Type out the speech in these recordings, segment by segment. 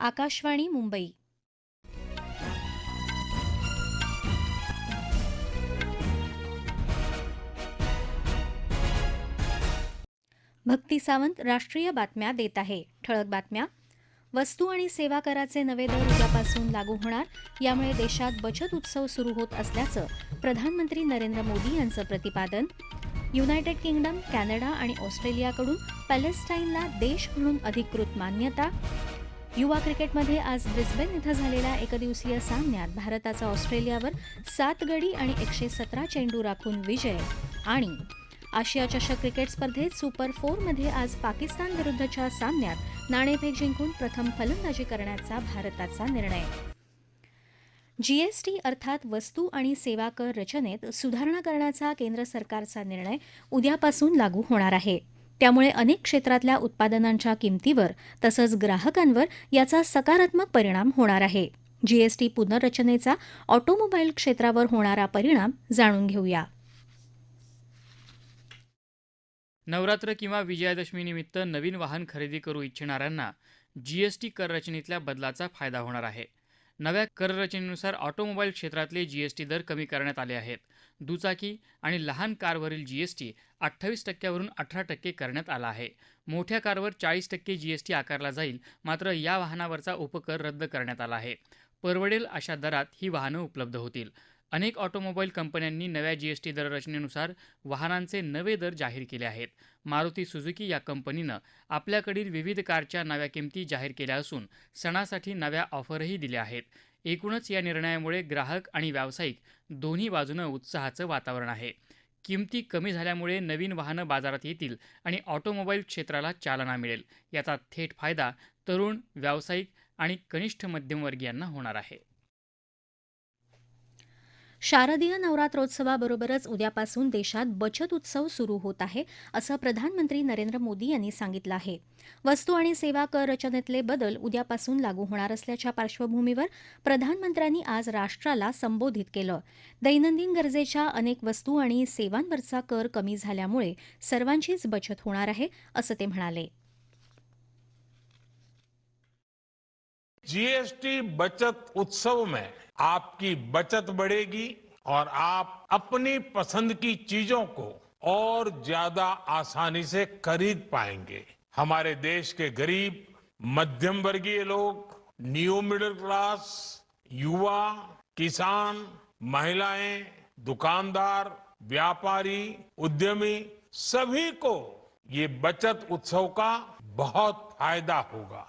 आकाशवाणी मुंबई. भक्ती सावंत राष्ट्रीय बातम्या देत आहे. ठळक बातम्या. वस्तू आणि सेवा कराचे नवे दर उद्यापासून लागू होणार. यामुळे देशात बचत उत्सव सुरू होत असल्याचं प्रधानमंत्री नरेंद्र मोदी यांचं प्रतिपादन. युनायटेड किंगडम कॅनडा आणि ऑस्ट्रेलियाकडून पॅलेस्टाईनला देश म्हणून अधिकृत मान्यता. युवा क्रिकेटमध्ये आज ब्रिस्बेन इथं झालेल्या एकदिवसीय सामन्यात भारताचा ऑस्ट्रेलियावर सात गडी आणि एकशे सतरा चेंडू राखून विजय. आणि आशिया चषक क्रिकेट स्पर्धेत सुपर फोरमध्ये आज पाकिस्तान विरुद्धच्या सामन्यात नाणेफेक जिंकून प्रथम फलंदाजी करण्याचा भारताचा निर्णय. जीएसटी अर्थात वस्तू आणि सेवा कर रचनेत सुधारणा करण्याचा केंद्र सरकारचा निर्णय उद्यापासून लागू होणार आहे. त्यामुळे अनेक क्षेत्रातल्या उत्पादनांच्या किमतीवर तसंच ग्राहकांवर याचा सकारात्मक परिणाम होणार आहे. जीएसटी पुनर्रचनेचा ऑटोमोबाईल क्षेत्रावर होणारा परिणाम जाणून घेऊया. नवरात्र किंवा विजयादशमीनिमित्त नवीन वाहन खरेदी करू इच्छिणाऱ्यांना जीएसटी कररचनेतल्या बदलाचा फायदा होणार आहे. नव्या कररचनेनुसार ऑटोमोबाईल क्षेत्रातले जीएसटी दर कमी करण्यात आले आहेत. दुचाकी आणि लहान कारवरील जीएसटी अठ्ठावीस टक्क्यावरून अठरा टक्के करण्यात आला आहे. मोठ्या कारवर चाळीस टक्के जीएसटी आकारला जाईल मात्र या वाहनावरचा उपकर रद्द करण्यात आला आहे. परवडेल अशा दरात ही वाहनं उपलब्ध होतील. अनेक ऑटोमोबाईल कंपन्यांनी नव्या जीएसटी दररचनेनुसार वाहनांचे नवे दर जाहीर केले आहेत. मारुती सुझुकी या कंपनीनं आपल्याकडील विविध कारच्या नव्या किमती जाहीर केल्या असून सणासाठी नव्या ऑफरही दिल्या आहेत. एकूणच या निर्णयामुळे ग्राहक आणि व्यावसायिक दोन्ही बाजूनं उत्साहाचं वातावरण आहे. किमती कमी झाल्यामुळे नवीन वाहनं बाजारात येतील आणि ऑटोमोबाईल क्षेत्राला चालना मिळेल. याचा थेट फायदा तरुण व्यावसायिक आणि कनिष्ठ मध्यमवर्गीयांना होणार आहे. शारदीय नवरात्रोत्सवाबरोबरच उद्यापासून देशात बचत उत्सव सुरू होत आहे असं प्रधानमंत्री नरेंद्र मोदी यांनी सांगितलं आहे. वस्तू आणि सेवा कर रचनेतले बदल उद्यापासून लागू होणार असल्याच्या पार्श्वभूमीवर प्रधानमंत्र्यांनी आज राष्ट्राला संबोधित केलं. दैनंदिन गरजेच्या अनेक वस्तू आणि सेवांवरचा कर कमी झाल्यामुळे सर्वांचीच बचत होणार आहे असं ते म्हणाले. जीएसटी बचत उत्सव में आपकी बचत बढ़ेगी और आप अपनी पसंद की चीज़ों को और ज़्यादा आसानी से खरीद पाएँगे। हमारे देश के गरीब मध्यम वर्गीय लोग न्यू मिडिल क्लास युवा, किसान, महिलाएँ, दुकानदार, व्यापारी, उद्यमी, सभी को ये बचत उत्सव का बहुत फ़ायदा होगा।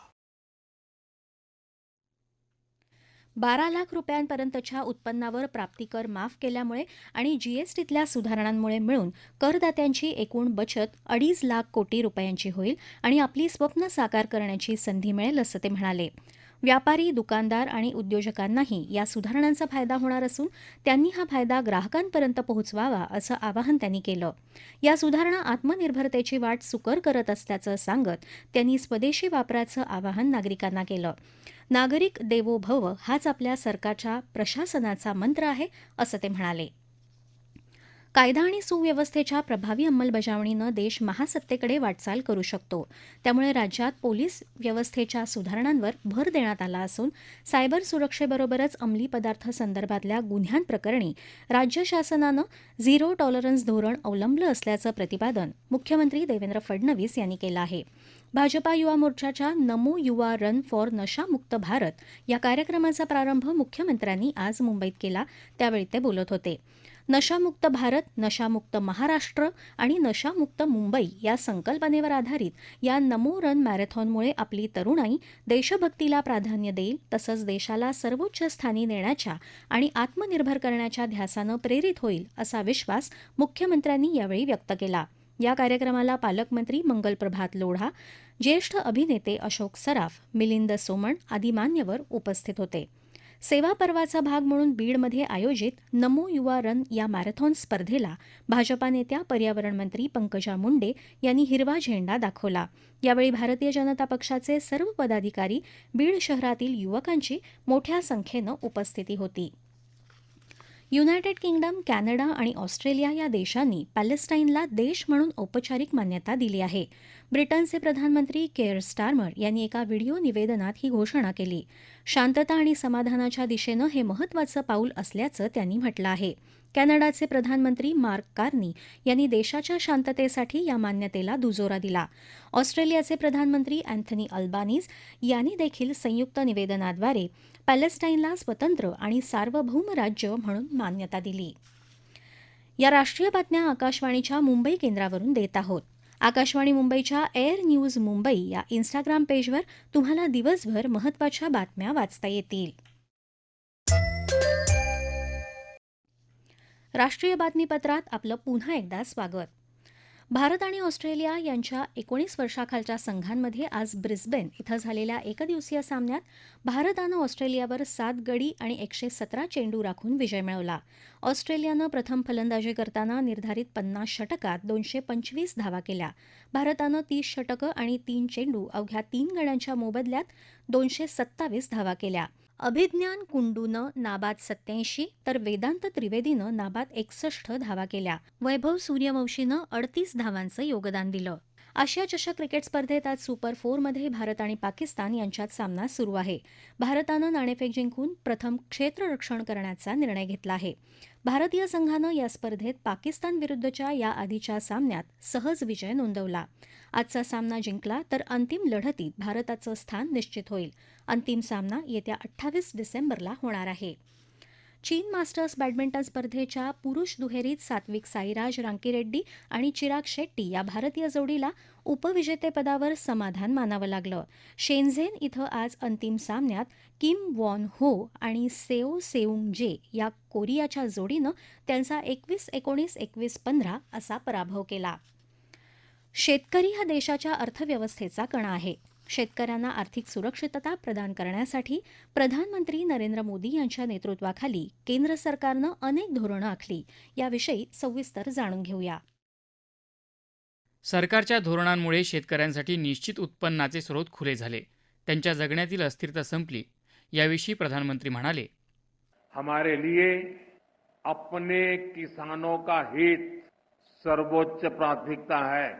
बारा लाख रुपयांपर्यंतच्या उत्पन्नावर प्राप्तिकर माफ केल्यामुळे आणि जीएसटीतल्या सुधारणांमुळे मिळून करदात्यांची एकूण बचत अडीच लाख कोटी रुपयांची होईल आणि आपली स्वप्न साकार करण्याची संधी मिळेल असं ते म्हणाले. व्यापारी दुकानदार आणि उद्योजकांनाही या सुधारणांचा फायदा होणार असून त्यांनी हा फायदा ग्राहकांपर्यंत पोहोचवावा असं आवाहन त्यांनी केलं. या सुधारणा आत्मनिर्भरतेची वाट सुकर करत असल्याचं सांगत त्यांनी स्वदेशी वापराचं आवाहन नागरिकांना केलं. नागरिक देवो भव हाच आपल्या सरकारच्या प्रशासनाचा मंत्र आहे असं ते म्हणाले. कायदा आणि सुव्यवस्थेच्या प्रभावी अंमलबजावणीनं देश महासत्तेकडे वाटचाल करू शकतो. त्यामुळे राज्यात पोलीस व्यवस्थेच्या सुधारणांवर भर देण्यात आला असून सायबर सुरक्षेबरोबरच अंमली पदार्थ संदर्भातल्या गुन्ह्यांप्रकरणी राज्य शासनानं झिरो टॉलरन्स धोरण अवलंबलं असल्याचं प्रतिपादन मुख्यमंत्री देवेंद्र फडणवीस यांनी केलं आहे. भाजपा युवा मोर्चाच्या नमो युवा रन फॉर नशामुक्त भारत या कार्यक्रमाचा प्रारंभ मुख्यमंत्र्यांनी आज मुंबईत केला. त्यावेळी ते बोलत होते. नशामुक्त भारत नशामुक्त महाराष्ट्र आणि नशामुक्त मुंबई या संकल्पनेवर आधारित या नमो रन मॅरेथॉनमुळे आपली तरुणाई देशभक्तीला प्राधान्य देईल तसंच देशाला सर्वोच्च स्थानी नेण्याच्या आणि आत्मनिर्भर करण्याच्या ध्यासानं प्रेरित होईल असा विश्वास मुख्यमंत्र्यांनी यावेळी व्यक्त केला. या कार्यक्रमाला पालकमंत्री मंगल प्रभात लोढा ज्येष्ठ अभिनेते अशोक सराफ मिलिंद सोमण आदी मान्यवर उपस्थित होते. सेवा पर्वाचा भाग म्हणून बीडमध्ये आयोजित नमो युवा रन या मॅरेथॉन स्पर्धेला भाजपा नेत्या पर्यावरण मंत्री पंकजा मुंडे यांनी हिरवा झेंडा दाखवला. यावेळी भारतीय जनता पक्षाचे सर्व पदाधिकारी बीड शहरातील युवकांची मोठ्या संख्येनं उपस्थिती होती. युनायटेड किंगडम कॅनडा आणि ऑस्ट्रेलिया या देशांनी पॅलेस्टाईनला देश म्हणून औपचारिक मान्यता दिली आहे. ब्रिटनचे प्रधानमंत्री केअर स्टार्मर यांनी एका व्हिडिओ निवेदनात ही घोषणा केली. शांतता आणि समाधानाच्या दिशेनं हे महत्त्वाचं पाऊल असल्याचं त्यांनी म्हटलं आहे. कॅनडाचे प्रधानमंत्री मार्क कार्नी यांनी देशाच्या शांततेसाठी या मान्यतेला दुजोरा दिला. ऑस्ट्रेलियाचे प्रधानमंत्री अँथनी अल्बानीज यांनी देखील संयुक्त निवेदनाद्वारे पॅलेस्टाईनला स्वतंत्र आणि सार्वभौम राज्य म्हणून मान्यता दिली. या राष्ट्रीय बातम्या आकाशवाणीच्या मुंबई केंद्रावरून देत आहोत. आकाशवाणी मुंबईच्या एअर न्यूज मुंबई या इन्स्टाग्राम पेजवर तुम्हाला दिवसभर महत्त्वाच्या बातम्या वाचता येतील. राष्ट्रीय बातमीपत्रात आपलं पुन्हा एकदा स्वागत. भारत आणि ऑस्ट्रेलिया यांच्या एकोणीस वर्षाखालच्या संघांमध्ये आज ब्रिस्बेन इथं झालेल्या एकदिवसीय सामन्यात भारतानं ऑस्ट्रेलियावर सात गडी आणि एकशे सतरा चेंडू राखून विजय मिळवला. ऑस्ट्रेलियानं प्रथम फलंदाजी करताना निर्धारित पन्नास षटकात दोनशे पंचवीस धावा केल्या. भारतानं तीस षटकं आणि तीन चेंडू अवघ्या तीन गड्यांच्या मोबदल्यात दोनशे सत्तावीस धावा केल्या. अभिज्ञान कुंडूनं नाबाद सत्याऐंशी तर वेदांत त्रिवेदीनं नाबाद एकसष्ट धावा केल्या. वैभव सूर्यवंशीनं अडतीस धावांचं योगदान दिलं. आशिया चषक क्रिकेट स्पर्धेत आज सुपर फोरमध्ये भारत आणि पाकिस्तान यांच्यात सामना सुरू आहे. भारतानं नाणेफेक जिंकून प्रथम क्षेत्ररक्षण करण्याचा निर्णय घेतला आहे. भारतीय संघानं या स्पर्धेत पाकिस्तान विरुद्धच्या या आधीच्या सामन्यात सहज विजय नोंदवला. आजचा सामना जिंकला तर अंतिम लढतीत भारताचं स्थान निश्चित होईल. अंतिम सामना येत्या अठ्ठावीस डिसेंबरला होणार आहे. चीन मास्टर्स बॅडमिंटन स्पर्धेच्या पुरुष दुहेरीत सात्विक साईराज रांकीरेड्डी आणि चिराग शेट्टी या भारतीय जोडीला उपविजेतेपदावर समाधान मानावं लागलं. शेनझेन इथं आज अंतिम सामन्यात किम वॉन हो आणि सेओ सेऊंग जे या कोरियाच्या जोडीनं त्यांचा एकवीस एकोणीस एकवीस पंधरा असा पराभव केला. शेतकरी हा देशाच्या अर्थव्यवस्थेचा कणा आहे. शेतकऱ्यांना आर्थिक सुरक्षितता प्रदान करण्यासाठी प्रधानमंत्री नरेंद्र मोदी यांच्या नेतृत्वाखाली केंद्र सरकारनं अनेक धोरणं आखली. याविषयी सविस्तर जाणून घेऊया. सरकारच्या धोरणांमुळे शेतकऱ्यांसाठी निश्चित उत्पन्नाचे स्रोत खुले झाले. त्यांच्या जगण्यातील अस्थिरता संपली. याविषयी प्रधानमंत्री म्हणाले हमारे लिए अपने किसानों का हित सर्वोच्च प्राथमिकता है.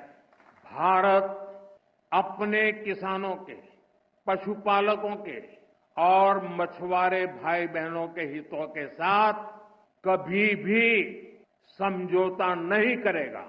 भारत अपने किसानों के पशुपालकों के और मछुआरे भाई बहनों के हितों के साथ कभी भी समझौता नहीं करेगा।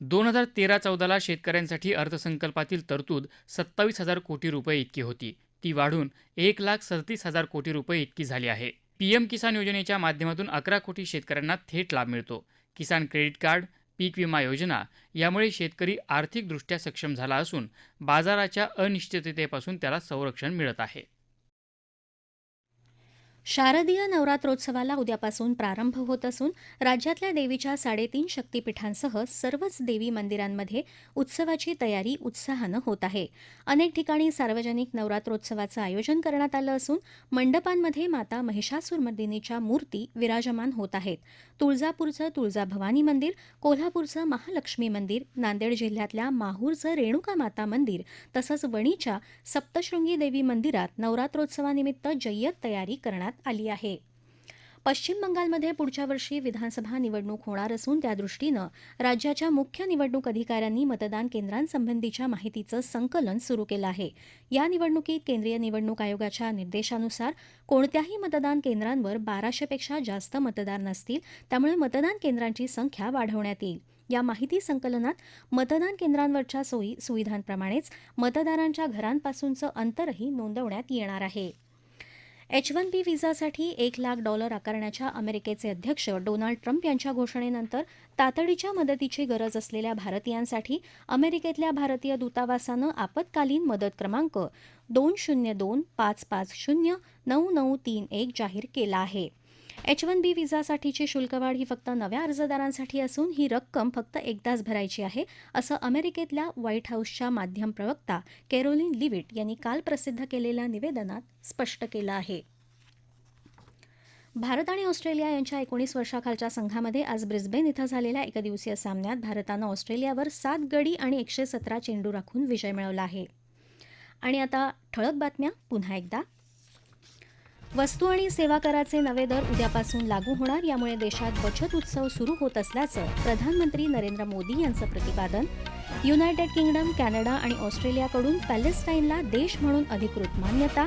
दोन हजार तेरा चौदाला शेतकऱ्यांसाठी अर्थसंकल्पातील तरतूद सत्तावीस हजार कोटी रुपये इतकी होती. ती वाढून एक लाख सदतीस हजार कोटी रुपये इतकी झाली आहे. पीएम किसान योजनेच्या माध्यमातून अकरा कोटी शेतकऱ्यांना थेट लाभ मिळतो. किसान क्रेडिट कार्ड पीक विमा योजना यामुळे शेतकरी आर्थिकदृष्ट्या सक्षम झाला असून बाजाराच्या अनिश्चिततेपासून त्याला संरक्षण मिळत आहे. शारदीय नवरात्रोत्सवाला उद्यापासून प्रारंभ होत असून राज्यातल्या देवीच्या साडेतीन शक्तीपीठांसह सर्वच देवी मंदिरांमध्ये उत्सवाची तयारी उत्साहानं होत आहे. अनेक ठिकाणी सार्वजनिक नवरात्रोत्सवाचं आयोजन करण्यात आलं असून मंडपांमध्ये माता महिषासुरमर्दिनीच्या मूर्ती विराजमान होत आहेत. तुळजापूरचं तुळजाभवानी मंदिर कोल्हापूरचं महालक्ष्मी मंदिर नांदेड जिल्ह्यातल्या माहूरचं रेणुका माता मंदिर तसंच वणीच्या सप्तशृंगी देवी मंदिरात नवरात्रोत्सवानिमित्त जय्यत तयारी करण्यात करण्यात आली आहे. पश्चिम बंगालमध्ये पुढच्या वर्षी विधानसभा निवडणूक होणार असून त्यादृष्टीनं राज्याच्या मुख्य निवडणूक अधिकाऱ्यांनी मतदान केंद्रांसंबंधीच्या माहितीचं संकलन सुरू केलं आहे. या निवडणुकीत केंद्रीय निवडणूक आयोगाच्या निर्देशानुसार कोणत्याही मतदान केंद्रांवर बाराशेपेक्षा जास्त मतदार नसतील त्यामुळे मतदान केंद्रांची संख्या वाढवण्यात येईल. या माहिती संकलनात मतदान केंद्रांवरच्या सोयी सुविधांप्रमाणेच मतदारांच्या घरांपासूनचं अंतरही नोंदवण्यात येणार आहे. एच वन बी व्हिसासाठी एक लाख डॉलर आकारण्याच्या अमेरिकेचे अध्यक्ष डोनाल्ड ट्रम्प यांच्या घोषणेनंतर तातडीच्या मदतीची गरज असलेल्या भारतीयांसाठी अमेरिकेतल्या भारतीय दूतावासानं आपत्कालीन मदत क्रमांक दोन शून्य दोन पाच पाच शून्य नऊ नऊ तीन एक जाहीर केला आहे. एच वन बी व्हिसासाठीची शुल्कवाढ ही फक्त नव्या अर्जदारांसाठी असून ही रक्कम फक्त एकदाच भरायची आहे असं अमेरिकेतल्या व्हाईट हाऊसच्या माध्यम प्रवक्ता कॅरोलिन लिविट यांनी काल प्रसिद्ध केलेल्या निवेदनात स्पष्ट केलं आहे. भारत आणि ऑस्ट्रेलिया यांच्या एकोणीस वर्षाखालच्या संघामध्ये आज ब्रिस्बेन इथं झालेल्या एकदिवसीय सामन्यात भारतानं ऑस्ट्रेलियावर सात गडी आणि एकशे सतरा चेंडू राखून विजय मिळवला आहे. आणि आता ठळक बातम्या पुन्हा एकदा. वस्तू आणि सेवा कराचे नवे दर उद्यापासून लागू होणार यामुळे देशात बचत उत्सव सुरू होत असल्याचं प्रधानमंत्री नरेंद्र मोदी यांचं प्रतिपादन. युनायटेड किंगडम कॅनडा आणि ऑस्ट्रेलियाकडून पॅलेस्टाईनला देश म्हणून अधिकृत मान्यता.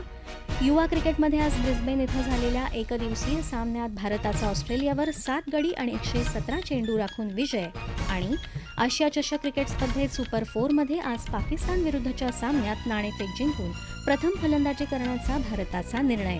युवा क्रिकेटमध्ये आज ब्रिस्बेन इथं झालेल्या एकदिवसीय सामन्यात भारताचा ऑस्ट्रेलियावर सात गडी आणि एकशे सतरा चेंडू राखून विजय. आणि आशिया चषक क्रिकेट स्पर्धेत सुपर फोरमध्ये आज पाकिस्तान विरुद्धच्या सामन्यात नाणेफेक जिंकून प्रथम फलंदाजी करण्याचा भारताचा निर्णय.